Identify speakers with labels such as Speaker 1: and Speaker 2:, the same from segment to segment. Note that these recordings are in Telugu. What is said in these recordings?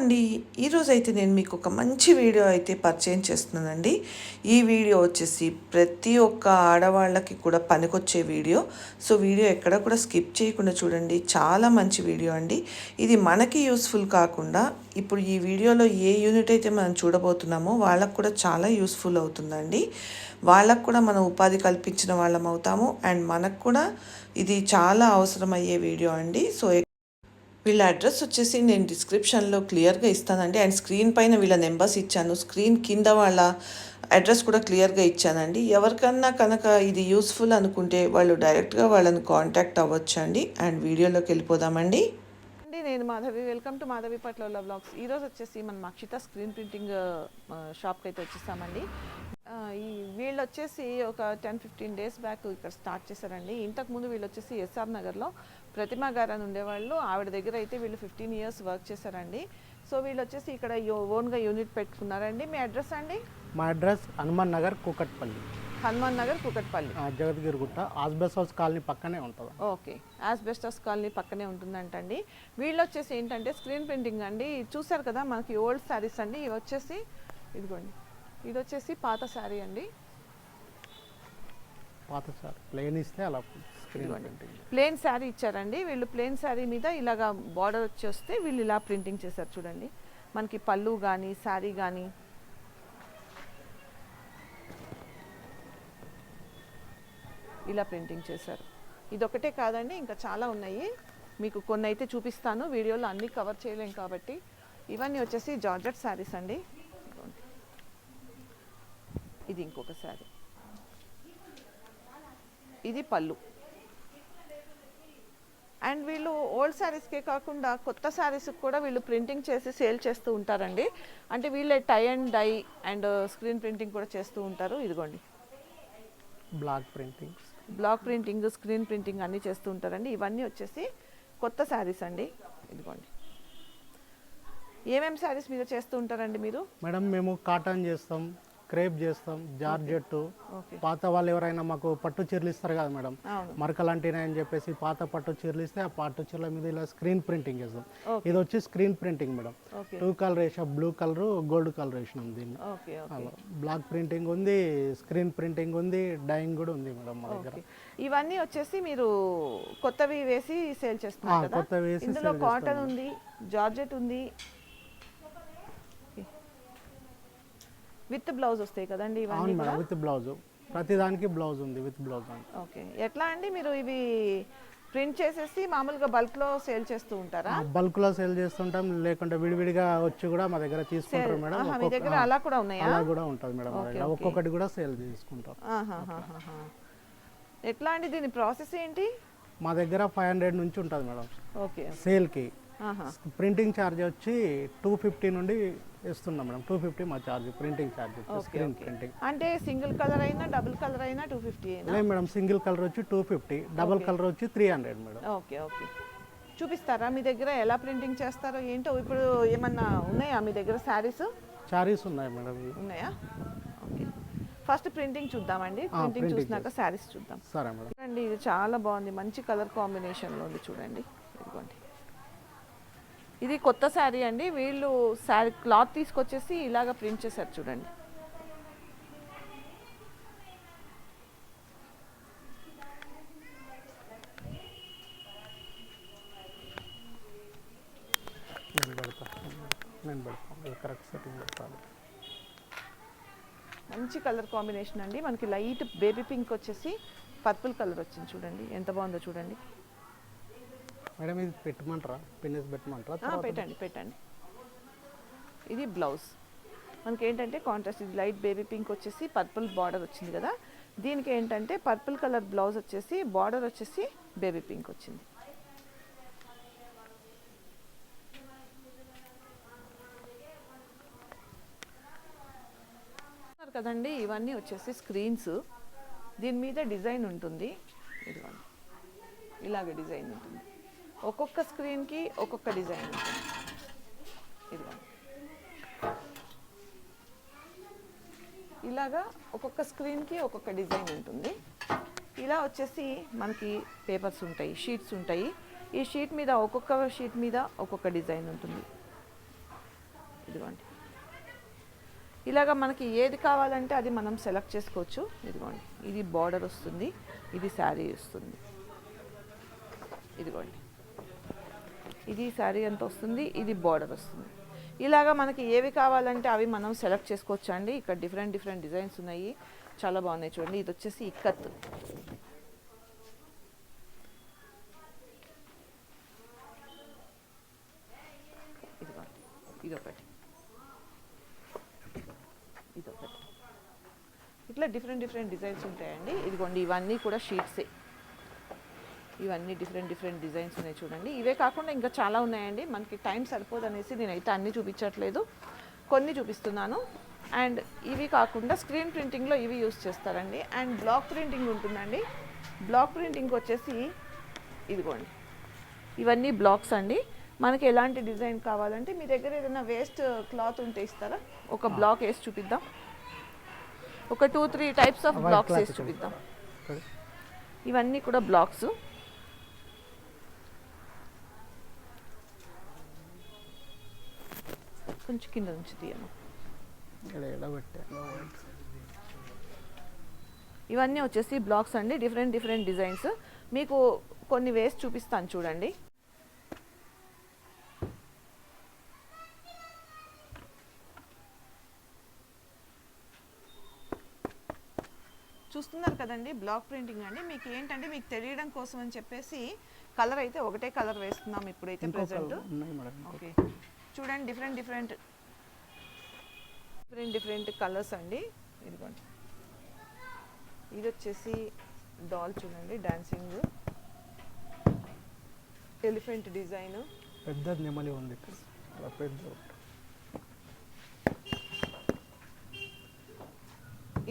Speaker 1: అండి ఈరోజు అయితే నేను మీకు ఒక మంచి వీడియో అయితే పరిచయం చేస్తున్నానండి. ఈ వీడియో వచ్చేసి ప్రతి ఒక్క ఆడవాళ్ళకి కూడా పనికొచ్చే వీడియో. సో వీడియో ఎక్కడ కూడా స్కిప్ చేయకుండా చూడండి. చాలా మంచి వీడియో అండి. ఇది మనకి యూస్ఫుల్ కాకుండా ఇప్పుడు ఈ వీడియోలో ఏ యూనిట్ అయితే మనం చూడబోతున్నామో వాళ్ళకు కూడా చాలా యూస్ఫుల్ అవుతుందండి. వాళ్ళకు కూడా మనం ఉపాధి కల్పించిన వాళ్ళం అవుతాము అండ్ మనకు కూడా ఇది చాలా అవసరమయ్యే వీడియో అండి. సో వీళ్ళ అడ్రస్ వచ్చేసి నేను డిస్క్రిప్షన్లో క్లియర్గా ఇస్తానండి. అండ్ స్క్రీన్ పైన వీళ్ళ నెంబర్స్ ఇచ్చాను. స్క్రీన్ కింద వాళ్ళ అడ్రస్ కూడా క్లియర్గా ఇచ్చానండి. ఎవరికన్నా కనుక ఇది యూస్ఫుల్ అనుకుంటే వాళ్ళు డైరెక్ట్గా వాళ్ళని కాంటాక్ట్ అవ్వచ్చు అండి అండ్ వీడియోలోకి వెళ్ళిపోదామండి.
Speaker 2: అండి నేను మాధవి. వెల్కమ్ టు మాధవి పట్ల బ్లాగ్స్. ఈరోజు వచ్చేసి మన అక్షిత స్క్రీన్ ప్రింటింగ్ షాప్కి అయితే వచ్చేసామండి ఈ వీళ్ళు వచ్చేసి ఒక టెన్ ఫిఫ్టీన్ డేస్ బ్యాక్ ఇక్కడ స్టార్ట్ చేశారండి. ఇంతకుముందు వీళ్ళు వచ్చేసి ఎస్ఆర్ నగర్లో ప్రతిమా గారు అని ఉండేవాళ్ళు. ఆవిడ దగ్గర అయితే వీళ్ళు ఫిఫ్టీన్ ఇయర్స్ వర్క్ చేశారండి. సో వీళ్ళు వచ్చేసి ఇక్కడ ఓన్గా యూనిట్ పెట్టుకున్నారండి. మీ అడ్రస్ అండి?
Speaker 3: మా address Hanuman Nagar Kukatpally.
Speaker 2: Hanuman Nagar Kukatpally.
Speaker 3: Jagadgirigutta. Asbestos house colony పక్కనే ఉంటుంది.
Speaker 2: ఓకే. యాస్బెస్టస్ కాలనీ పక్కనే ఉంటుందంటండి. వీళ్ళు వచ్చేసి ఏంటంటే స్క్రీన్ ప్రింటింగ్ అండి. చూసారు కదా మనకి ఓల్డ్ శారీస్ అండి. ఇవి వచ్చేసి ఇదిగోండి. ఇది వచ్చేసి పాత శారీ అండి.
Speaker 3: పాత సార్. ప్లేన్ ఇస్తే అలా
Speaker 2: ప్లెయిన్ శారీ ఇచ్చారండి. వీళ్ళు ప్లెయిన్ శారీ మీద ఇలాగా బార్డర్ వచ్చేస్తే వీళ్ళు ఇలా ప్రింటింగ్ చేశారు చూడండి. మనకి పళ్ళు కానీ శారీ కానీ ఇలా ప్రింటింగ్ చేశారు. ఇదొకటే కాదండి ఇంకా చాలా ఉన్నాయి. మీకు కొన్ని అయితే చూపిస్తాను. వీడియోలో అన్నీ కవర్ చేయలేం కాబట్టి. ఇవన్నీ వచ్చేసి జార్జెట్ శారీస్ అండి. ఇది ఇంకొక శారీ. ఇది పళ్ళు. అండ్ వీళ్ళు ఓల్డ్ శారీస్కే కాకుండా కొత్త శారీస్కి కూడా వీళ్ళు ప్రింటింగ్ చేసి సేల్ చేస్తూ ఉంటారండి. అంటే వీళ్ళే tie and dye and screen printing కూడా చేస్తూ ఉంటారు. ఇదిగోండి.
Speaker 3: Block printing.
Speaker 2: Block printing screen printing అన్నీ చేస్తూ ఉంటారండి. ఇవన్నీ వచ్చేసి కొత్త శారీస్ అండి. ఇదిగోండి. ఏమేమి శారీస్ మీద చేస్తూ ఉంటారండి మీరు?
Speaker 3: మేడం మేము కాటన్ చేస్తాం. క్రేప్ చేస్తాం జార్జెట్
Speaker 2: ఓకే.
Speaker 3: పాత వాళ్ళు ఎవరైనా మాకు పట్టు చీరలు ఇస్తారు కదా మేడం.
Speaker 2: అవును.
Speaker 3: మరకలు అంటినాయని చెప్పేసి పాత పట్టు చీరలు ఇస్తే ఆ పట్టు చీరల మీద ఇలా స్క్రీన్ ప్రింటింగ్ చేస్తాం.
Speaker 2: ఓకే.
Speaker 3: ఇది వచ్చి screen printing madam. Two colour వేసాం బ్లూ కలర్ గోల్డ్ కలర్ వేసినాం దీన్ని. బ్లాక్ ప్రింటింగ్ ఉంది స్క్రీన్ ప్రింటింగ్ ఉంది డైయింగ్ కూడా ఉంది మేడం మా దగ్గర.
Speaker 2: ఇవన్నీ వచ్చేసి మీరు కొత్తవి వేసి సేల్
Speaker 3: ఆ,
Speaker 2: చేస్తున్నారు కదా?
Speaker 3: కొత్త వేసి
Speaker 2: ఇందులో కాటన్. ఉంది జార్జెట్ ఉంది విత్ బ్లౌజ్ వస్తాయి కదండి ఇవన్నీ
Speaker 3: అవును
Speaker 2: కూడా?
Speaker 3: Madam with blouse. ప్రతిదానికి బ్లౌజ్ ఉంది విత్ బ్లౌజ్
Speaker 2: ఓకే. ఎట్లా అండి మీరు ఇవి ప్రింట్ చేసేసి మామూలుగా బల్క్లో సేల్ చేస్తూ ఉంటారా?
Speaker 3: బల్క్లో సేల్ చేస్తుంటాం లేకుంటే విడివిడిగా వచ్చి కూడా మా దగ్గర తీసుకుంటారు మేడం.
Speaker 2: ఆహా, మీ
Speaker 3: ఒక్కొక్క-
Speaker 2: దగ్గర అలా కూడా ఉన్నాయా?
Speaker 3: అలా కూడా ఉంటుంది మేడం మా దగ్గర. ఒక్కొక్కటి కూడా సేల్ చేసుకుంటాం
Speaker 2: ఆహాహాహాహా. ఎట్లా అండి దీని ప్రాసెస్ ఏంటి?
Speaker 3: మా దగ్గర ఫైవ్ హండ్రెడ్ నుంచి ఉంటుంది మేడం.
Speaker 2: ఓకే.
Speaker 3: సేల్కి. ప్రింటింగ్ ఛార్జ్ వచ్చి టూ ఫిఫ్టీ నుండి ఇస్తున్నాం మేడం. టూ ఫిఫ్టీ మా charge printing charge screen printing.
Speaker 2: అంటే సింగిల్ కలర్ అయినా డబుల్ కలర్ అయినా టూ ఫిఫ్టీ
Speaker 3: లేదు మేడం సింగిల్ కలర్ వచ్చి టూ ఫిఫ్టీ డబల్ కలర్ వచ్చి three hundred madam.
Speaker 2: Okay okay. చూపిస్తారా మీ దగ్గర ఎలా ప్రింటింగ్ చేస్తారో ఏంటో? ఇప్పుడు ఏమన్నా ఉన్నాయా మీ దగ్గర శారీస్?
Speaker 3: చారీస్ ఉన్నాయి మేడం.
Speaker 2: ఉన్నాయా? ఓకే. ఫస్ట్ ప్రింటింగ్ చూద్దామండి. ప్రింటింగ్ చూసినాక శారీస్ చూద్దాం.
Speaker 3: సరే మేడం.
Speaker 2: చూడండి ఇది చాలా బాగుంది. మంచి కలర్ కాంబినేషన్లో ఉంది చూడండి. ఇదిగోండి. ఇది కొత్త శారీ అండి. వీళ్ళు శారీ క్లాత్ తీసుకొచ్చేసి ఇలాగ ప్రింట్ చేశారు చూడండి. మంచి కలర్ కాంబినేషన్ అండి. మనకి లైట్ బేబీ పింక్ వచ్చేసి పర్పుల్ కలర్ వచ్చింది చూడండి. ఎంత బాగుందో చూడండి.
Speaker 3: మేడం ఇది పెట్టమంటారా? పిన్నిస్ పెట్టమంటారా?
Speaker 2: పెట్టండి పెట్టండి. ఇది బ్లౌజ్. మనకి ఏంటంటే కాంట్రాస్ట్ ఇది లైట్ బేబీ పింక్ వచ్చేసి పర్పుల్ బార్డర్ వచ్చింది కదా. దీనికి ఏంటంటే పర్పుల్ కలర్ బ్లౌజ్ వచ్చేసి బార్డర్ వచ్చేసి బేబీ పింక్ వచ్చింది. కదండి ఇవన్నీ వచ్చేసి స్క్రీన్స్ దీని మీద డిజైన్ ఉంటుంది. ఇదిగోండి. ఇలాగే డిజైన్ ఉంటుంది. ఒక్కొక్క స్క్రీన్కి ఒక్కొక్క డిజైన్. ఉంటుంది ఇదిగోండి ఇలాగా ఒక్కొక్క స్క్రీన్కి ఒక్కొక్క డిజైన్ ఉంటుంది. ఇలా వచ్చేసి మనకి పేపర్స్ ఉంటాయి షీట్స్ ఉంటాయి. ఈ షీట్ మీద ఒక్కొక్క షీట్ మీద ఒక్కొక్క డిజైన్ ఉంటుంది. ఇదిగోండి. ఇలాగ మనకి ఏది కావాలంటే అది మనం సెలెక్ట్ చేసుకోవచ్చు. ఇదిగోండి. ఇది బార్డర్ వస్తుంది ఇది శారీ వస్తుంది. ఇదిగోండి. ఇది శారీ ఎంత వస్తుంది? ఇది బార్డర్ వస్తుంది. ఇలాగా మనకి ఏవి కావాలంటే అవి మనం సెలెక్ట్ చేసుకోవచ్చు అండి ఇక్కడ డిఫరెంట్ డిఫరెంట్ డిజైన్స్ ఉన్నాయి. చాలా బాగున్నాయి చూడండి. ఇది వచ్చేసి ఇక్కత్. ఇదొకటి. ఇదొకటి. ఇట్లా డిఫరెంట్ డిఫరెంట్ డిజైన్స్ ఉంటాయండి. ఇదిగోండి ఇవన్నీ కూడా షీట్సే ఇవన్నీ డిఫరెంట్ డిఫరెంట్ డిజైన్స్ ఉన్నాయి చూడండి. ఇవే కాకుండా ఇంకా చాలా ఉన్నాయండి. మనకి టైం సరిపోదు అనేసి నేనైతే అన్నీ చూపించట్లేదు. కొన్ని చూపిస్తున్నాను. అండ్ ఇవి కాకుండా స్క్రీన్ ప్రింటింగ్లో ఇవి యూస్ చేస్తారండి. అండ్ బ్లాక్ ప్రింటింగ్ ఉంటుందండి. బ్లాక్ ప్రింటింగ్ వచ్చేసి ఇదిగోండి. ఇవన్నీ బ్లాక్స్ అండి. మనకి ఎలాంటి డిజైన్ కావాలంటే మీ దగ్గర ఏదైనా వేస్ట్ క్లాత్ ఉంటే ఇస్తారా? ఒక బ్లాక్ వేసి చూపిద్దాం. ఒక two three types of blocks వేసి. చూపిద్దాం. ఇవన్నీ కూడా బ్లాక్స్ కొంచెం కింద నుంచి తీయను. ఇవన్నీ వచ్చేసి బ్లాక్స్ అండి. Different different designs. మీకు కొన్ని వేసి చూపిస్తాను చూడండి. చూస్తున్నారు కదండి బ్లాక్ ప్రింటింగ్ అండి. మీకు ఏంటంటే మీకు తెలియడం కోసం అని చెప్పేసి కలర్ అయితే ఒకటే కలర్ వేస్తున్నాం ఇప్పుడైతే ప్రెసెంట్. ఓకే. చూడండి different different different different colours అండి. ఇదిగోండి. ఇది వచ్చేసి డాల్ చూడండి డాన్సింగ్ ఎలిఫెంట్ డిజైన్
Speaker 3: పెద్ద నెమలి ఉంది పెద్ద.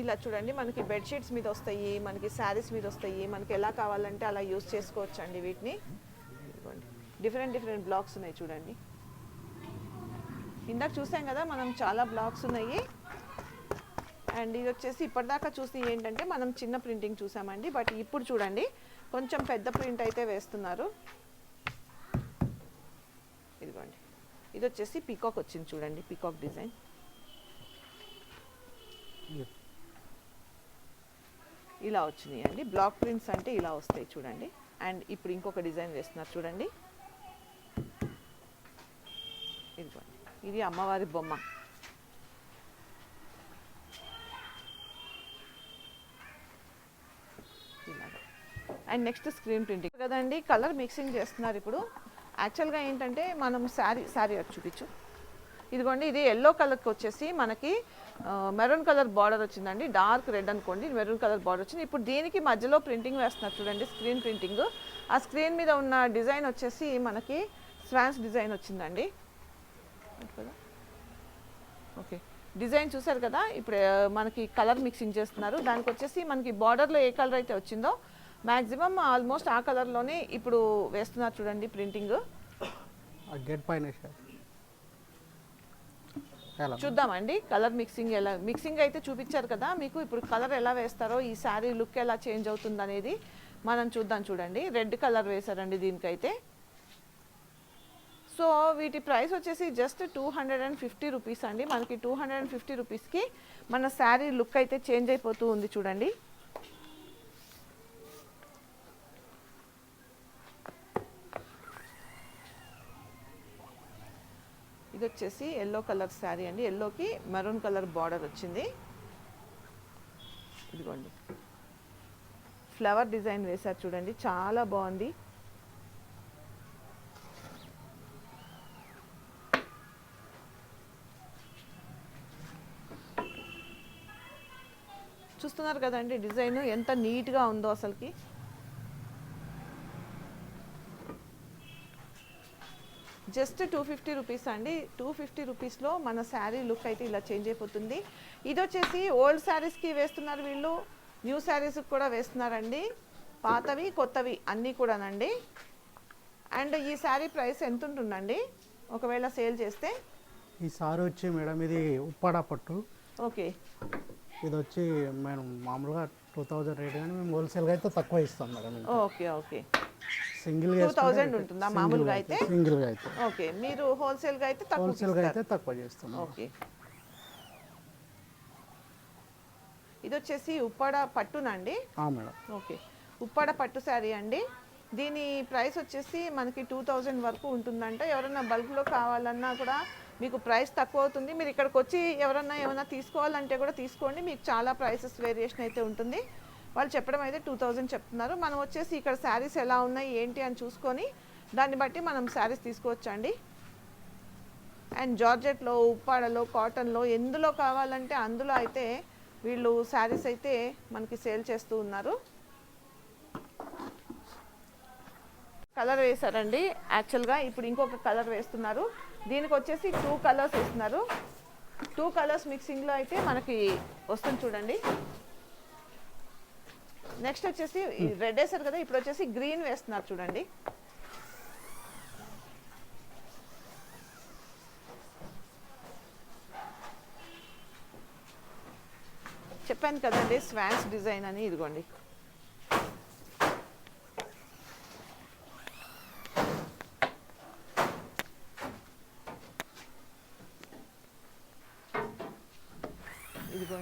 Speaker 2: ఇలా చూడండి మనకి బెడ్షీట్స్ మీద వస్తాయి మనకి శారీస్ మీద వస్తాయి మనకి ఎలా కావాలంటే అలా యూస్ చేసుకోవచ్చు అండి వీటిని డిఫరెంట్ డిఫరెంట్ బ్లాక్స్ ఉన్నాయి చూడండి. ఇందాక చూసాం కదా మనం చాలా బ్లాక్స్ ఉన్నాయి. అండ్ ఇది వచ్చేసి ఇప్పటిదాకా చూసి ఏంటంటే మనం చిన్న ప్రింటింగ్ చూసామండి. బట్ ఇప్పుడు చూడండి కొంచెం పెద్ద ప్రింట్ అయితే వేస్తున్నారు. ఇదిగోండి. ఇది వచ్చేసి పీకాక్ వచ్చింది చూడండి పీకాక్ డిజైన్. ఇలా వచ్చినాయి అండి. బ్లాక్ ప్రింట్స్ అంటే ఇలా వస్తాయి చూడండి. అండ్ ఇప్పుడు ఇంకొక డిజైన్ వేస్తున్నారు చూడండి. ఇదిగోండి. ఇది అమ్మవారి బొమ్మ. And next screen printing. కదండి కలర్ మిక్సింగ్ చేస్తున్నారు ఇప్పుడు. యాక్చువల్గా ఏంటంటే మనం శారీ శారీ అది చూపించు. ఇదిగోండి ఇది ఎల్లో కలర్కి వచ్చేసి మనకి మెరూన్ కలర్ బార్డర్ వచ్చిందండి. డార్క్ రెడ్ అనుకోండి మెరూన్ కలర్ బార్డర్ వచ్చింది. ఇప్పుడు దీనికి మధ్యలో ప్రింటింగ్ వేస్తున్నారు చూడండి స్క్రీన్ ప్రింటింగ్ ఆ స్క్రీన్ మీద ఉన్న డిజైన్ వచ్చేసి మనకి స్వాన్స్ డిజైన్ వచ్చిందండి. కదా ఓకే. డిజైన్ చూసారు కదా? ఇప్పుడు మనకి కలర్ మిక్సింగ్ చేస్తున్నారు. దానికి వచ్చేసి మనకి బార్డర్లో ఏ కలర్ అయితే వచ్చిందో మ్యాక్సిమం ఆల్మోస్ట్ ఆ కలర్లోనే ఇప్పుడు వేస్తున్నారు చూడండి ప్రింటింగ్.
Speaker 3: గేట్ పైన
Speaker 2: చూద్దామండి కలర్ మిక్సింగ్ ఎలా? మిక్సింగ్ అయితే చూపించారు కదా మీకు ఇప్పుడు కలర్ ఎలా వేస్తారో ఈ శారీ లుక్ ఎలా చేంజ్ అవుతుంది అనేది మనం చూద్దాం చూడండి. రెడ్ కలర్ వేశారండి దీనికైతే. సో వీటి ప్రైస్ వచ్చేసి just two hundred and fifty rupees అండి. మనకి టూ హండ్రెడ్ అండ్ ఫిఫ్టీ రూపీస్కి మన శారీ లుక్ అయితే చేంజ్ అయిపోతూ ఉంది చూడండి. ఇది వచ్చేసి ఎల్లో కలర్ శారీ అండి. ఎల్లోకి మెరూన్ కలర్ బార్డర్ వచ్చింది. ఇదిగోండి. ఫ్లవర్ డిజైన్ వేశారు చూడండి. చాలా బాగుంది. చూస్తున్నారు కదండి డిజైన్ ఎంత నీట్గా ఉందో అసలుకి. జస్ట్ టూ ఫిఫ్టీ రూపీస్ అండి. టూ ఫిఫ్టీ రూపీస్లో మన శారీ లుక్ అయితే ఇలా చేంజ్ అయిపోతుంది. ఇది వచ్చేసి ఓల్డ్ శారీస్కి వేస్తున్నారు వీళ్ళు. న్యూ శారీస్కి కూడా వేస్తున్నారండి. పాతవి కొత్తవి అన్నీ కూడానండి. అండ్ ఈ శారీ ప్రైస్ ఎంత ఉంటుందండి? ఒకవేళ సేల్ చేస్తే.
Speaker 3: ఈ సారీ వచ్చి మేడం ఇది ఉప్పాడ పట్టు.
Speaker 2: ఓకే.
Speaker 3: ఇది వచ్చి మేము మామూలుగా టూ థౌజండ్ రేట్ కానీ మేము హోల్సేల్గా అయితే తక్కువ ఇస్తాం madam.
Speaker 2: Okay okay.
Speaker 3: Single
Speaker 2: two thousand ఉంటుందా మామూలుగా అయితే
Speaker 3: సింగిల్గా అయితే.
Speaker 2: ఓకే మీరు హోల్సేల్గా అయితే తక్కువ
Speaker 3: హోల్సేల్గా అయితే తక్కువ చేస్తున్నాం
Speaker 2: ఓకే. ఇది వచ్చేసి ఉప్పాడ పట్టునండి?
Speaker 3: ఆ, మేడం.
Speaker 2: ఓకే. ఉప్పాడ పట్టు శారీ అండి. దీని ప్రైస్ వచ్చేసి మనకి టూ థౌజండ్ వరకు ఉంటుందంట. ఎవరైనా బల్క్లో కావాలన్నా కూడా మీకు ప్రైస్ తక్కువ అవుతుంది మీరు ఇక్కడికి వచ్చి ఎవరన్నా ఏమైనా తీసుకోవాలంటే కూడా తీసుకోండి. మీకు చాలా ప్రైసెస్ వేరియేషన్ అయితే ఉంటుంది. వాళ్ళు చెప్పడం అయితే టూ థౌజండ్ చెప్తున్నారు. మనం వచ్చేసి ఇక్కడ శారీస్ ఎలా ఉన్నాయి ఏంటి అని చూసుకొని దాన్ని బట్టి మనం శారీస్ తీసుకోవచ్చండి. అండ్ జార్జెట్లో ఉప్పాడలో కాటన్లో ఎందులో కావాలంటే అందులో అయితే వీళ్ళు శారీస్ అయితే మనకి సేల్ చేస్తూ ఉన్నారు. కలర్ వేశారండి. యాక్చువల్గా ఇప్పుడు ఇంకొక కలర్ వేస్తున్నారు. దీనికి వచ్చేసి టూ కలర్స్ వేస్తున్నారు. టూ కలర్స్ మిక్సింగ్లో అయితే మనకి వస్తుంది చూడండి. నెక్స్ట్ వచ్చేసి రెడ్ వేశారు కదా ఇప్పుడు వచ్చేసి గ్రీన్ వేస్తున్నారు చూడండి. చెప్పాను కదండి స్వాన్స్ డిజైన్ అని ఇదిగోండి.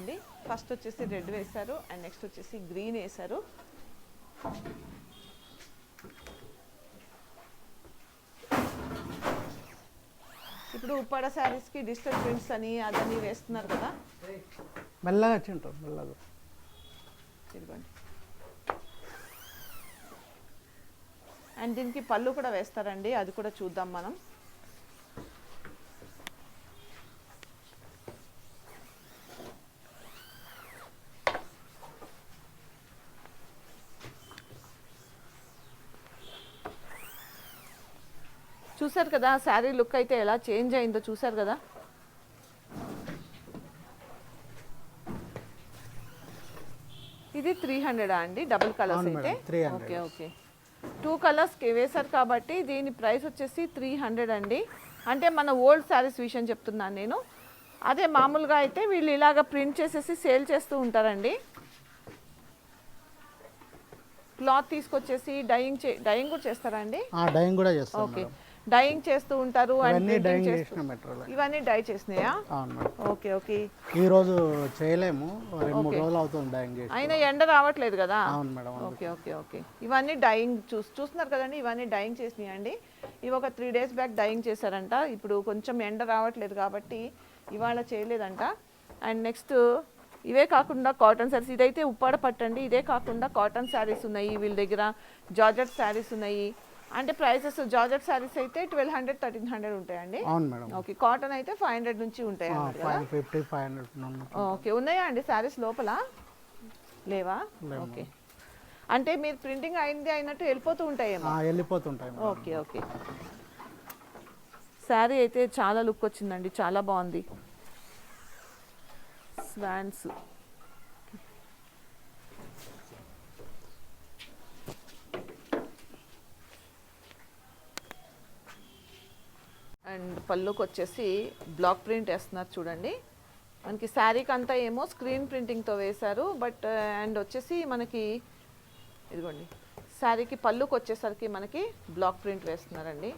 Speaker 2: ఇదిగోండి ఫస్ట్ వచ్చేసి రెడ్ వేశారు అండ్ నెక్స్ట్ వచ్చేసి గ్రీన్ వేశారు. ఇప్పుడు ఉప్పాడ శారీస్కి డిజిటల్ ప్రింట్స్ అని అదని వేస్తున్నారు కదా.
Speaker 3: మెల్లగా వచ్చి మెల్లగా.
Speaker 2: ఇదిగోండి. అండ్ దీనికి పళ్ళు కూడా వేస్తారండి. అది కూడా చూద్దాం మనం. చూసారు కదా శారీ లుక్ అయితే ఎలా చేంజ్ అయిందో చూసారు కదా? ఇది త్రీ హండ్రెడా అండి? డబుల్ కలర్స్ అయితే?
Speaker 3: Madam, 300.
Speaker 2: Okay okay. Two colours వేశారు కాబట్టి దీని ప్రైస్ వచ్చేసి త్రీ హండ్రెడ్ అండి. అంటే మన ఓల్డ్ శారీస్ విషయం చెప్తున్నాను నేను. అదే మామూలుగా అయితే వీళ్ళు ఇలాగ ప్రింట్ చేసేసి సేల్ చేస్తూ ఉంటారండి. క్లాత్ తీసుకొచ్చేసి డైయింగ్ డైయింగ్ కూడా చేస్తారా అండి?
Speaker 3: డైయింగ్ కూడా
Speaker 2: ఓకే డైయింగ్ చేస్తూ ఉంటారు
Speaker 3: ఇవన్నీ
Speaker 2: printing
Speaker 3: డైయింగ్
Speaker 2: చేస్తూ-
Speaker 3: చేసిన మెటీరియల్
Speaker 2: ఇవన్నీ డై చేసినాయా? Okay okay.
Speaker 3: ఈ రోజు చేయలేము. రెండు మూడు రోజులు అవుతుంది డైయింగ్ చేసి.
Speaker 2: అయినా ఎండ రావట్లేదు కదా?
Speaker 3: అవును మేడం
Speaker 2: ఓకే ఓకే ఓకే. ఇవన్నీ డైయింగ్ చూస్ చూస్తున్నారు కదండి ఇవన్నీ డైయింగ్ చేసినాయి అండి ఇవి ఒక త్రీ డేస్ బ్యాక్ డైయింగ్ చేశారంట. ఇప్పుడు కొంచెం ఎండ రావట్లేదు కాబట్టి ఇవాళ చేయలేదంట. అండ్ నెక్స్ట్ ఇవే కాకుండా కాటన్ శారీస్. ఇదైతే ఉప్పాడ పట్టండి. ఇదే కాకుండా కాటన్ శారీస్ ఉన్నాయి వీళ్ళ దగ్గర. జార్జెట్ శారీస్ ఉన్నాయి. అంటే ప్రైసెస్ జార్జెట్ శారీస్ అయితే ట్వెల్వ్ హండ్రెడ్ థర్టీన్ హండ్రెడ్ ఉంటాయండి.
Speaker 3: అవును మేడం.
Speaker 2: ఓకే కాటన్ అయితే ఫైవ్ హండ్రెడ్ నుంచి ఉంటాయి
Speaker 3: five fifty five hundred
Speaker 2: okay ఉన్నాయా అండి శారీస్ లోపల? లేవా? ఓకే. అంటే మీరు ప్రింటింగ్ అయింది అయినట్టు వెళ్ళిపోతూ ఉంటాయేమో?
Speaker 3: వెళ్ళిపోతుంటాయి.
Speaker 2: Okay okay. శారీ అయితే చాలా లుక్ వచ్చిందండి చాలా బాగుంది. స్వాన్స్ అండ్ పళ్ళుకి వచ్చేసి బ్లాక్ ప్రింట్ వేస్తున్నారు చూడండి. మనకి శారీకి అంతా ఏమో స్క్రీన్ ప్రింటింగ్తో వేశారు బట్ అండ్ వచ్చేసి మనకి ఇదిగోండి. శారీకి పళ్ళుకి వచ్చేసరికి మనకి బ్లాక్ ప్రింట్ వేస్తున్నారండి.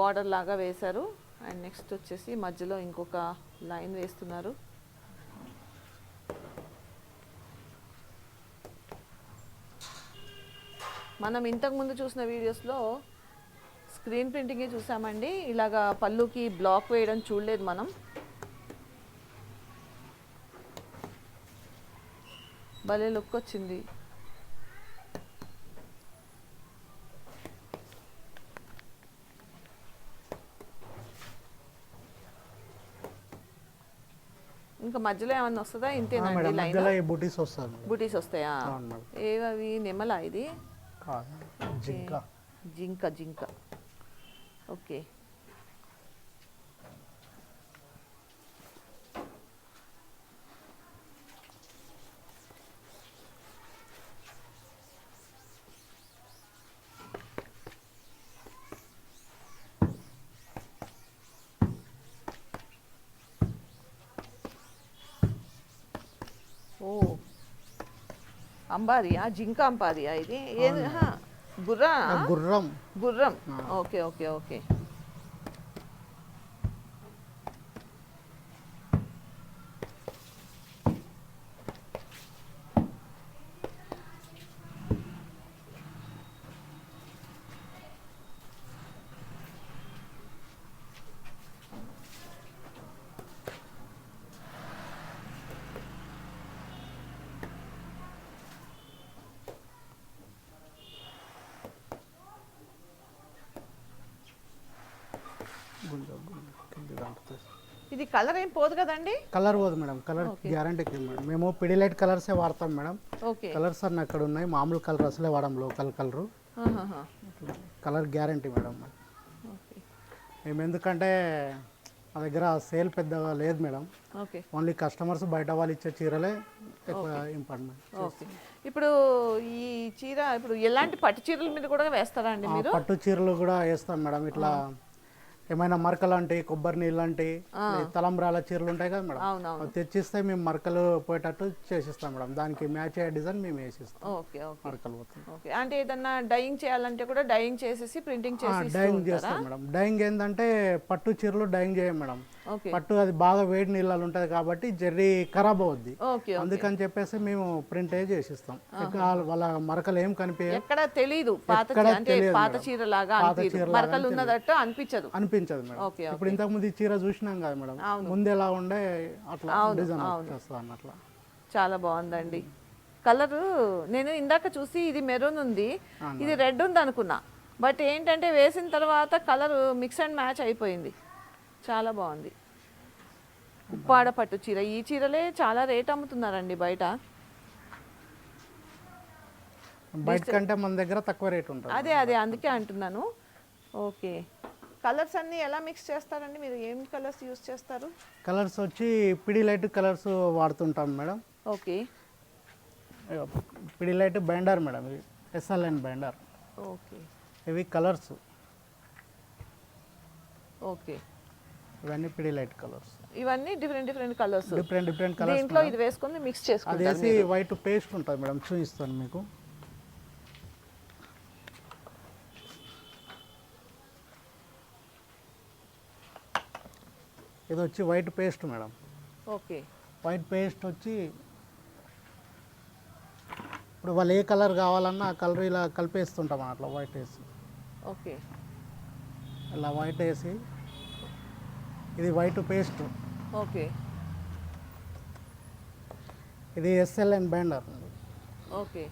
Speaker 2: బార్డర్ లాగా వేశారు. అండ్ నెక్స్ట్ వచ్చేసి మధ్యలో ఇంకొక లైన్ వేస్తున్నారు. మనం ఇంతకుముందు చూసిన వీడియోస్లో స్క్రీన్ ప్రింటింగే చూసామండి. ఇలాగా పళ్ళుకి బ్లాక్ వేయడం చూడలేదు మనం. భలే లుక్ వచ్చింది. ఇంకా మధ్యలో ఏమన్నా వస్తుందా?
Speaker 3: ఈ బుటీస్
Speaker 2: వస్తాయా ఏవవి? నెమలా ఇది.
Speaker 3: కాదు. జింక.
Speaker 2: జింక జింక. ఓకే. అంబారియా జింక అంబారియా ఇది? ఏది? గుర్రా?
Speaker 3: గుర్రం.
Speaker 2: గుర్రం. Okay okay okay. ఇది కలర్ ఏం పోదు కదండి?
Speaker 3: కలర్ పోదు మేడం కలర్ గ్యారంటీ మేడం. మేము పిడిలైట్ కలర్సే వాడతాం మేడం. కలర్స్ అన్నీ అక్కడ ఉన్నాయి మామూలు కలర్ అసలే వాడడం local colour. Colour guarantee madam. మేము ఎందుకంటే మా దగ్గర సేల్ పెద్దగా లేదు మేడం. ఓన్లీ కస్టమర్స్ బయట వాళ్ళు ఇచ్చే చీరలే ఎక్కువ ఇంపార్టెంట్
Speaker 2: ఓకే. ఇప్పుడు ఈ చీర ఇప్పుడు ఎలాంటి పట్టు చీరల మీద కూడా వేస్తారా అండి
Speaker 3: పట్టు చీరలు కూడా వేస్తాం మేడం. ఇట్లా ఏమైనా మరకలాంటి కొబ్బరి నీళ్ళంటి తలంబ్రాల చీరలు ఉంటాయి కదా మేడం?
Speaker 2: అవునవును.
Speaker 3: తెచ్చిస్తే మేము మరకలు పోయేటట్టు చేసిస్తాం మేడం. దానికి మ్యాచ్ అయ్యే డిజైన్ మేము వేసిస్తాం.
Speaker 2: Okay okay.
Speaker 3: మరకలు పోతుంది
Speaker 2: ఓకే. అంటే ఏదన్నా డైయింగ్ చేయాలంటే కూడా డైయింగ్ చేసేసి ప్రింటింగ్ చేసి
Speaker 3: డైయింగ్ చేస్తాం మేడం. డైయింగ్ ఏంటంటే పట్టు చీరలు డైయింగ్ చేయం మేడం. పట్టు అది బాగా వేడి నీళ్ళలో ఉంటుంది కాబట్టి జర్రీ ఖరాబ్ అవుద్ది. అందుకని చెప్పేసి మేము ప్రింట్ చేసిస్తాం. వాళ్ళ- మరకలు ఏం కనిపించవు.
Speaker 2: ఎక్కడ
Speaker 3: తెలియదు
Speaker 2: పాత. చీర లాగా మరకలు ఉన్నదట్టు అనిపించదు.
Speaker 3: అనిపించదు మేడం. ఇప్పుడు ఇంతకు ముందు చీర చూసినాం కదా మేడం. ముందు ఎలా ఉండే అట్లా డిజైన్ అన్నట్లా.
Speaker 2: చాలా బాగుందండి. కలర్ నేను ఇందాక చూసి ఇది మెరూన్ ఉంది. ఇది రెడ్ ఉంది అనుకున్నా. బట్ ఏంటంటే వేసిన తర్వాత కలర్ మిక్స్ అండ్ మ్యాచ్ అయిపోయింది. చాలా బాగుంది. ఉప్పాడ పట్టు చీర. ఈ చీరలే చాలా రేట్ అమ్ముతున్నారండి బయట.
Speaker 3: బయట కంటే మన దగ్గర తక్కువ రేట్ ఉంటుంది.
Speaker 2: అదే అదే అందుకే అంటున్నాను. ఓకే. కలర్స్ అన్నీ ఎలా మిక్స్ చేస్తారండి? మీరు ఏం కలర్స్ యూస్ చేస్తారు?
Speaker 3: కలర్స్ వచ్చి PD light colours వాడుతుంటాం madam.
Speaker 2: Okay.
Speaker 3: PD light binder madam ఇది ఎస్ఎల్ఎన్ బైండర్
Speaker 2: ఓకే.
Speaker 3: ఇవి కలర్స్.
Speaker 2: ఓకే.
Speaker 3: ఇవన్నీ పిడి లైట్ కలర్స్
Speaker 2: ఇవన్నీ different different colours
Speaker 3: different different colours
Speaker 2: దీంట్లో ఇది వేసుకొని మిక్స్
Speaker 3: అది
Speaker 2: చేసుకుంటారు
Speaker 3: వేసి వైట్ పేస్ట్ ఉంటుంది మేడం చూపిస్తాను మీకు. ఇది వచ్చి white paste madam
Speaker 2: okay.
Speaker 3: White paste వచ్చి ఇప్పుడు వాళ్ళు ఏ కలర్ కావాలన్నా ఆ కలర్ ఇలా కలిపేస్తుంటాం అట్లా వైట్ వేసి.
Speaker 2: ఓకే.
Speaker 3: ఇలా వైట్ వేసి ఇది వైట్ పేస్ట్.
Speaker 2: ఓకే.
Speaker 3: ఇది ఎస్ఎల్ఎన్ బైండర్
Speaker 2: ఓకే.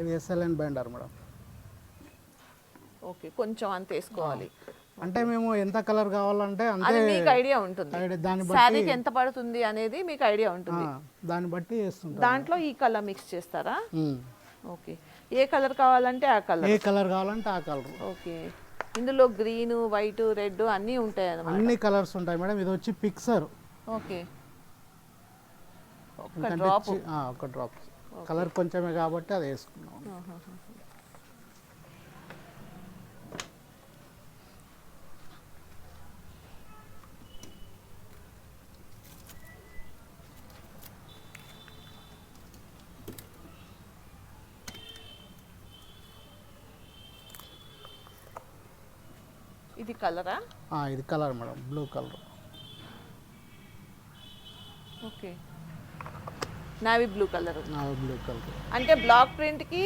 Speaker 3: ఇది ఎస్ఎల్ఎన్ బైండర్ మేడం
Speaker 2: ఓకే కొంచెం అంత వేసుకోవాలి.
Speaker 3: అంటే మేము ఎంత కలర్ కావాలంటే అంతే
Speaker 2: మీకు ఐడియా ఉంటుంది.
Speaker 3: దాన్ని బట్టి
Speaker 2: శారీకి ఎంత పడుతుంది అనేది మీకు ఐడియా ఉంటుంది.
Speaker 3: దాన్ని బట్టి వేస్తుంటాం
Speaker 2: దాంట్లో ఈ కలర్ మిక్స్ చేస్తారా. ఓకే. ఏ కలర్ కావాలంటే ఆ కలర్.
Speaker 3: ఏ కలర్ కావాలంటే ఆ కలర్.
Speaker 2: ఓకే. ఇందులో గ్రీన్ వైట్ రెడ్ అన్నీ ఉంటాయి అన్నమాట
Speaker 3: అన్ని కలర్స్ ఉంటాయి మేడం. ఇది వచ్చి పిక్సర్
Speaker 2: ఓకే.
Speaker 3: ఒక డ్రాప్. కలర్ కొంచెమే కాబట్టి అది వేసుకున్నాం
Speaker 2: ఇది కలరా?
Speaker 3: ఇది colour madam blue colour.
Speaker 2: Okay. Navy blue colour.
Speaker 3: Blue colour.
Speaker 2: అంటే బ్లాక్ ప్రింట్కి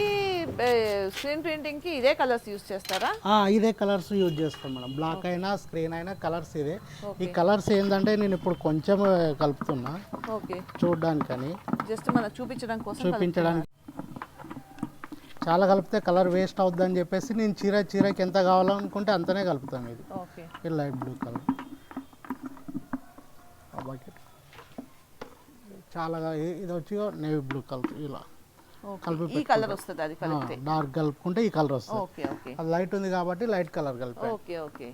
Speaker 2: స్క్రీన్ ప్రింటింగ్కి ఇదే కలర్స్ యూస్ చేస్తారా?
Speaker 3: ఇదే కలర్స్ యూజ్ చేస్తాం మేడం. బ్లాక్ అయినా స్క్రీన్ అయినా కలర్స్ ఇదే ఈ కలర్స్ ఏంటంటే నేను ఇప్పుడు కొంచెం కలుపుతున్నా.
Speaker 2: ఓకే.
Speaker 3: చూడడానికని.
Speaker 2: జస్ట్ మనం చూపించడం కోసం
Speaker 3: చూపించడానికి. చాలా కలిపితే కలర్ వేస్ట్ అవుద్దని చెప్పేసి నేను చీర చీరకి ఎంత కావాలనుకుంటే అంతనే కలుపుతాను ఇది. Light blue colour. బకెట్. చాలా ఇది వచ్చి నేవీ బ్లూ కలర్ ఇలా.
Speaker 2: ఈ కలర్ వస్తుంది అది కలిపితే.
Speaker 3: డార్క్ కలుపుకుంటే ఈ కలర్ వస్తుంది.
Speaker 2: Okay okay.
Speaker 3: అది లైట్ ఉంది కాబట్టి లైట్ కలర్ కలిపాను
Speaker 2: ఓకే ఓకే.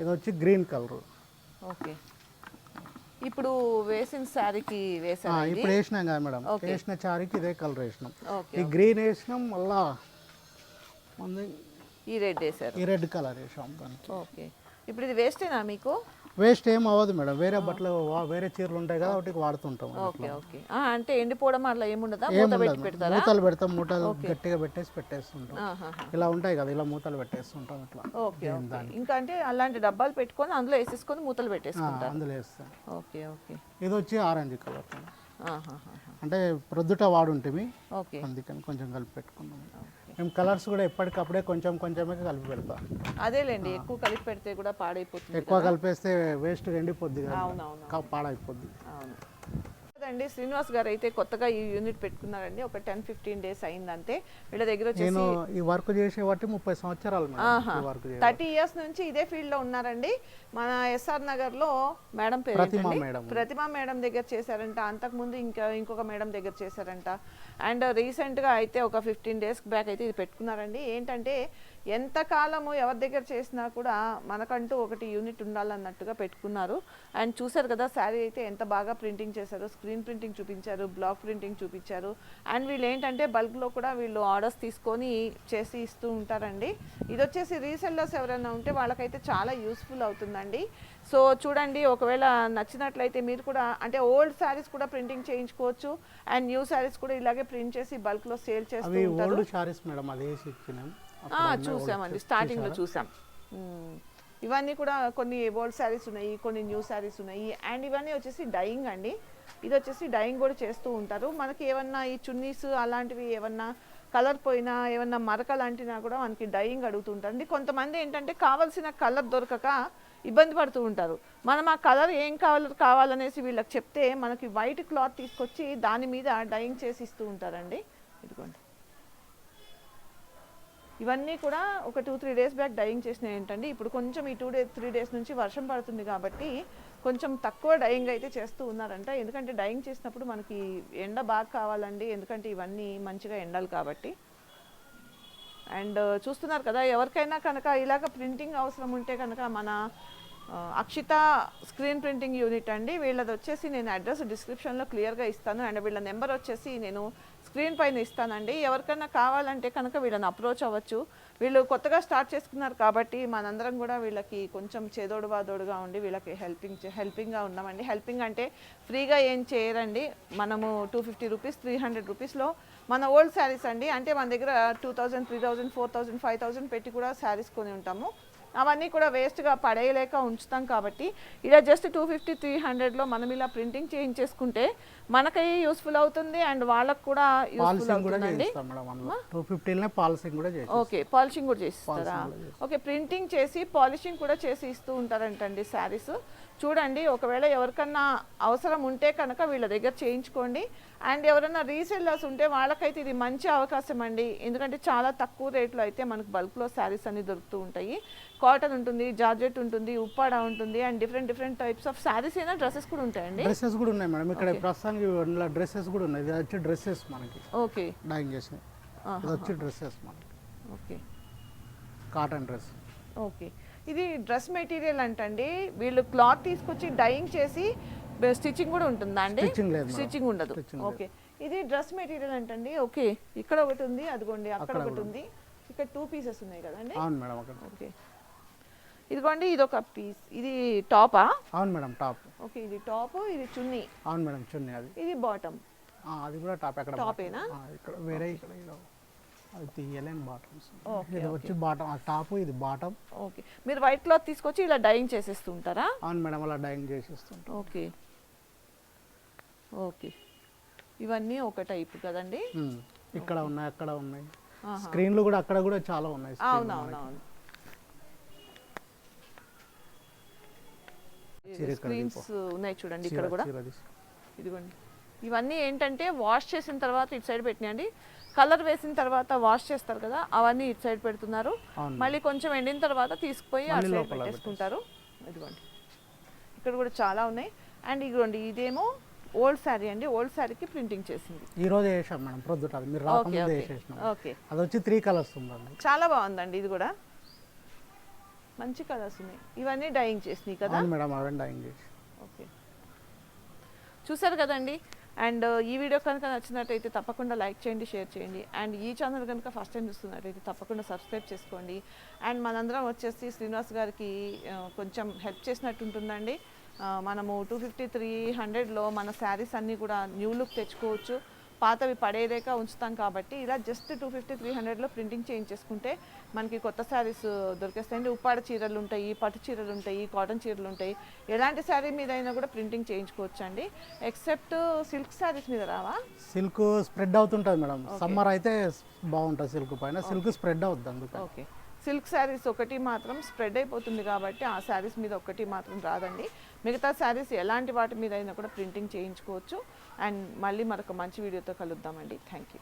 Speaker 3: ఇది వచ్చి గ్రీన్ కలర్.
Speaker 2: ఓకే. ఇప్పుడు వేసిన శారీకి వేసాను ఇది?
Speaker 3: ఇప్పుడు వేసినాం కదా మేడం. వేసిన చారికి ఇదే కలర్ వేసినాం. ఈ గ్రీన్ వేసినాం మళ్ళా
Speaker 2: ఈ రెడ్ వేసారు
Speaker 3: ఈ రెడ్ కలర్ వేసాం
Speaker 2: ఓకే. ఇప్పుడు ఇది వేస్టేనా మీకు?
Speaker 3: వేస్ట్ ఏం అవ్వదు మేడం. వేరే బట్టలు వేరే చీరలు ఉంటాయి కదా వాటికి వాడుతుంటాం
Speaker 2: ఓకే ఓకే. అంటే ఎండిపోవడం అట్లా ఏముండదా
Speaker 3: మూతలు పెడతాం మూటలు గట్టిగా పెట్టేసి పెట్టేస్తుంటాం. ఇలా ఉంటాయి కదా ఇలా మూతలు పెట్టేస్తుంటాం ఇట్లా
Speaker 2: ఓకే ఇంకా అంటే అలాంటి డబ్బాలు పెట్టుకొని అందులో వేసేసుకొని మూతలు పెట్టేసుకుంటారు.
Speaker 3: అందులో వేస్తాం
Speaker 2: ఓకే ఓకే.
Speaker 3: ఇది వచ్చి ఆరెంజ్ కలర్. అంటే ప్రొద్దుట వాడుంటిమి.
Speaker 2: ఓకే.
Speaker 3: అందుకని కొంచెం కలిపి పెట్టుకున్నాం. మేము కలర్స్ కూడా ఎప్పటికప్పుడే కొంచెం కొంచెమే కలిపి పెడతాం.
Speaker 2: అదేలేండి ఎక్కువ కలిపి పెడితే కూడా పాడైపోతుంది
Speaker 3: ఎక్కువ కలిపేస్తే వేస్ట్ ఎండిపోద్ది కదా. పాడైపోద్ది.
Speaker 2: అవును. కదండి శ్రీనివాస్ గారు అయితే కొత్తగా ఈ యూనిట్ పెట్టుకున్నారండి. ఒక టెన్ ఫిఫ్టీన్ డేస్ అయిందంతే. వీళ్ళ దగ్గర
Speaker 3: నేను ఈ వర్క్ చేసే బట్టి ముప్పై సంవత్సరాలు
Speaker 2: థర్టీ ఇయర్స్ నుంచి ఇదే ఫీల్డ్లో ఉన్నారండి. మన ఎస్ఆర్ నగర్లో మేడం పేరు
Speaker 3: ప్రతిమ? మేడం.
Speaker 2: ప్రతిమ మేడం దగ్గర చేశారంట. అంతకుముందు ఇంకా ఇంకొక మేడం దగ్గర చేశారంట. అండ్ రీసెంట్గా అయితే ఒక ఫిఫ్టీన్ డేస్ బ్యాక్ అయితే ఇది పెట్టుకున్నారండి. ఏంటంటే ఎంత కాలము ఎవరి దగ్గర చేసినా కూడా మనకంటూ ఒకటి యూనిట్ ఉండాలన్నట్టుగా పెట్టుకున్నారు. అండ్ చూశారు కదా శారీ అయితే ఎంత బాగా ప్రింటింగ్ చేశారు. స్క్రీన్ ప్రింటింగ్ చూపించారు బ్లాక్ ప్రింటింగ్ చూపించారు. అండ్ వీళ్ళు ఏంటంటే బల్క్లో కూడా వీళ్ళు ఆర్డర్స్ తీసుకొని చేసి ఇస్తూ ఉంటారండి. ఇది వచ్చేసి రీసెల్లర్స్ ఎవరైనా ఉంటే వాళ్ళకైతే చాలా యూస్ఫుల్ అవుతుందండి. సో చూడండి ఒకవేళ నచ్చినట్లయితే మీరు కూడా అంటే ఓల్డ్ శారీస్ కూడా ప్రింటింగ్ చేయించుకోవచ్చు. అండ్ న్యూ శారీస్ కూడా ఇలాగే ప్రింట్ చేసి బల్క్లో సేల్ చేస్తూ ఉంటారు.
Speaker 3: ఓల్డ్ శారీస్ మేడం అది
Speaker 2: చూసామండి. స్టార్టింగ్లో చూసాం. ఇవన్నీ కూడా కొన్ని ఓల్డ్ శారీస్ ఉన్నాయి కొన్ని న్యూ శారీస్ ఉన్నాయి. అండ్ ఇవన్నీ వచ్చేసి డైయింగ్ అండి. ఇది వచ్చేసి డైయింగ్ కూడా చేస్తూ ఉంటారు. మనకి ఏమన్నా ఈ చున్నీస్ అలాంటివి ఏమన్నా కలర్ పోయినా ఏమన్నా మరక లాంటినా కూడా మనకి డైయింగ్ అడుగుతుంటారండి కొంతమంది ఏంటంటే కావాల్సిన కలర్ దొరకక ఇబ్బంది పడుతూ ఉంటారు. మనం ఆ కలర్ ఏం కలర్ కావాలనేసి వీళ్ళకి చెప్తే మనకి వైట్ క్లాత్ తీసుకొచ్చి దాని మీద డైయింగ్ చేసి ఇస్తూ ఉంటారండి. ఇదిగోండి. ఇవన్నీ కూడా ఒక two three days back dyeing చేసినవి ఏంటండి? ఇప్పుడు కొంచెం ఈ టూ డేస్ త్రీ డేస్ నుంచి వర్షం పడుతుంది కాబట్టి కొంచెం తక్కువ డైయింగ్ అయితే చేస్తూ ఉన్నారంట. ఎందుకంటే డైయింగ్ చేసినప్పుడు మనకి ఎండ బాగా కావాలండి. ఎందుకంటే ఇవన్నీ మంచిగా ఎండాలి కాబట్టి. అండ్ uh, చూస్తున్నారు కదా ఎవరికైనా కనుక ఇలాగ ప్రింటింగ్ అవసరం ఉంటే కనుక మన uh, Akshita screen printing unit అండి. వీళ్ళది వచ్చేసి నేను అడ్రస్ డిస్క్రిప్షన్లో క్లియర్గా ఇస్తాను. అండ్ వీళ్ళ నెంబర్ వచ్చేసి నేను స్క్రీన్ పైన ఇస్తానండి. ఎవరికైనా కావాలంటే కనుక వీళ్ళని అప్రోచ్ అవ్వచ్చు. వీళ్ళు కొత్తగా స్టార్ట్ చేసుకున్నారు కాబట్టి మనందరం కూడా వీళ్ళకి కొంచెం చేదోడు వాదోడుగా ఉండి వీళ్ళకి హెల్పింగ్ హెల్పింగ్గా ఉన్నామండి. హెల్పింగ్ అంటే ఫ్రీగా ఏం చేయరండి. మనము two fifty rupees three hundred రూపీస్లో మన ఓల్డ్ శారీస్ అండి. అంటే మన దగ్గర two thousand three thousand four thousand five thousand పెట్టి కూడా శారీస్ కొని ఉంటాము. అవన్నీ కూడా వేస్ట్గా పడేయలేక ఉంచుతాం కాబట్టి ఇలా జస్ట్ టూ ఫిఫ్టీ త్రీ హండ్రెడ్లో మనం ఇలా ప్రింటింగ్ చేయించేసుకుంటే మనకి యూస్ఫుల్ అవుతుంది అండ్ వాళ్ళకు కూడా యూస్ఫుల్ అవుతుందండి.
Speaker 3: టూ పాలసింగ్ కూడా
Speaker 2: ఓకే పాలిషింగ్ కూడా చేసిస్తారా ఓకే ప్రింటింగ్ చేసి పాలిషింగ్ కూడా చేసి ఇస్తూ ఉంటారంటండి శారీస్. చూడండి ఒకవేళ ఎవరికన్నా అవసరం ఉంటే కనుక వీళ్ళ దగ్గర చేయించుకోండి. అండ్ ఎవరైనా రీసెల్లర్స్ ఉంటే వాళ్ళకైతే ఇది మంచి అవకాశం అండి. ఎందుకంటే చాలా తక్కువ రేట్లో అయితే మనకు బల్క్లో శారీస్ అన్ని దొరుకుతూ ఉంటాయి. కాటన్ ఉంటుంది జార్జెట్ ఉంటుంది ఉప్పాడ ఉంటుంది and different different types of saris అయినా డ్రెస్సెస్ కూడా ఉంటాయండి.
Speaker 3: డ్రెస్సెస్ కూడా ఉన్నాయి మేడం. ఇక్కడ ప్రస్తుతానికి డ్రెస్సెస్ కూడా ఉన్నాయి. ఇది వచ్చి డ్రెస్సెస్ మనకి.
Speaker 2: ఓకే
Speaker 3: డాయింగ్ చేసినాయి ఇది వచ్చి డ్రెస్సెస్ మనకి.
Speaker 2: ఓకే
Speaker 3: కాటన్ డ్రెస్
Speaker 2: ఓకే ఇది డ్రెస్ మెటీరియల్ అంటండి. వీళ్ళు క్లాత్ తీసుకొచ్చి డైయింగ్ చేసి స్టిచ్చింగ్ కూడా ఉంటుందా అండి. స్టిచ్చింగ్ ఉండదు. ఓకే ఇది డ్రెస్ మెటీరియల్ అంటండి. ఓకే ఇక్కడ ఒకటి ఉంది అదిగోండి అక్కడ ఒకటి ఉంది. ఇక్కడ టూ పీసెస్ ఉన్నాయి కదండి.
Speaker 3: అవును మేడం
Speaker 2: ఓకే ఇదిగోండి ఇది ఒక పీస్. ఇది టాపా?
Speaker 3: అవును మేడం టాప్.
Speaker 2: ఓకే ఇది టాప్ ఇది చున్నీ.
Speaker 3: అవును మేడం చున్నీ అది.
Speaker 2: ఇది బాటమ్.
Speaker 3: అది కూడా టాప్ ఎక్కడ
Speaker 2: టాపేనా?
Speaker 3: ఇక్కడ వేరే ఇక్కడ అది తీయలేని బాటమ్స్.
Speaker 2: ఓకే,
Speaker 3: ఇది వచ్చి బాటమ్ ఆ టాప్ ఇది బాటమ్.
Speaker 2: ఓకే. మీరు వైట్ క్లాత్ తీసుకొచ్చి ఇలా డైయింగ్ చేసేస్తుంటారా?
Speaker 3: అవును మేడం అలా డైయింగ్ చేసిస్తుంటాం.
Speaker 2: ఓకే. ఓకే. ఇవన్నీ ఒక టైప్ కదండి.
Speaker 3: ఇక్కడ ఉన్నాయి అక్కడ ఉన్నాయి. స్క్రీన్లు కూడా అక్కడ కూడా చాలా ఉన్నాయి.
Speaker 2: అవునవునవును
Speaker 3: చీర ఇక్కడ
Speaker 2: స్క్రీన్స్ ఉన్నాయి చూడండి ఇక్కడ కూడా. ఇదిగోండి. ఇవన్నీ ఏంటంటే వాష్ చేసిన తర్వాత ఇటు సైడ్ పెట్టినాయండి. కలర్ వేసిన తర్వాత వాష్ చేస్తారు కదా అవన్నీ ఇటు సైడ్ పెడుతున్నారు. మళ్ళీ కొంచెం ఎండిన తర్వాత తీసుకుపోయి అటు సైడ్ పెట్టేసుకుంటారు. ఇదిగోండి. ఇక్కడ కూడా చాలా ఉన్నాయి. అండ్ ఇదిగోండి ఇదేమో ఓల్డ్ శారీ అండి. ఓల్డ్ శారీకి ప్రింటింగ్ చేసింది.
Speaker 3: ఈ రోజు వేసాం మేడం ప్రొద్దుట అది. మీరు రాకముందే వేసేసినాం.
Speaker 2: ఓకే.
Speaker 3: అది వచ్చి త్రీ కలర్స్ ఉందండి.
Speaker 2: చాలా బాగుందండి ఇది కూడా. మంచి కలర్స్ ఉన్నాయి ఇవన్నీ డైయింగ్ చేసినాయి కదా?
Speaker 3: మేడం అవన్నీ డైయింగ్ చేసి.
Speaker 2: ఓకే. చూసారు కదండి? అండ్ ఈ వీడియో కనుక నచ్చినట్టయితే తప్పకుండా లైక్ చేయండి షేర్ చేయండి. అండ్ ఈ ఛానల్ కనుక ఫస్ట్ టైం చూస్తున్నట్టయితే తప్పకుండా సబ్స్క్రైబ్ చేసుకోండి. అండ్ మనందరం వచ్చేసి శ్రీనివాస్ గారికి ఆ, కొంచెం హెల్ప్ చేసినట్టు ఉంటుందండి. ఆ, మనము టూ ఫిఫ్టీ త్రీ హండ్రెడ్లో మన శారీస్ అన్నీ కూడా న్యూ లుక్ తెచ్చుకోవచ్చు. పాతవి పడేదేక ఉంచుతాం కాబట్టి ఇలా జస్ట్ టూ ఫిఫ్టీ త్రీ హండ్రెడ్లో ప్రింటింగ్ చేయించేసుకుంటే మనకి కొత్త శారీస్ దొరికేస్తాయండి. ఉప్పాడ చీరలు ఉంటాయి పట్టు చీరలు ఉంటాయి కాటన్ చీరలు ఉంటాయి ఎలాంటి శారీ మీద అయినా కూడా ప్రింటింగ్ చేయించుకోవచ్చు అండి ఎక్సెప్ట్ సిల్క్ శారీస్ మీద రావా?
Speaker 3: సిల్క్ స్ప్రెడ్ అవుతుంటుంది మేడం. సమ్మర్ అయితే బాగుంటుంది సిల్క్ పైన. సిల్క్ స్ప్రెడ్ అవుద్ది అందుకని.
Speaker 2: ఓకే సిల్క్ శారీస్ ఒకటి మాత్రం స్ప్రెడ్ అయిపోతుంది కాబట్టి ఆ శారీస్ మీద ఒకటి మాత్రం రాదండి. మిగతా శారీస్ ఎలాంటి వాటి మీద అయినా కూడా ప్రింటింగ్ చేయించుకోవచ్చు. అండ్ మళ్ళీ మరొక మంచి వీడియోతో కలుద్దామండి. Thank you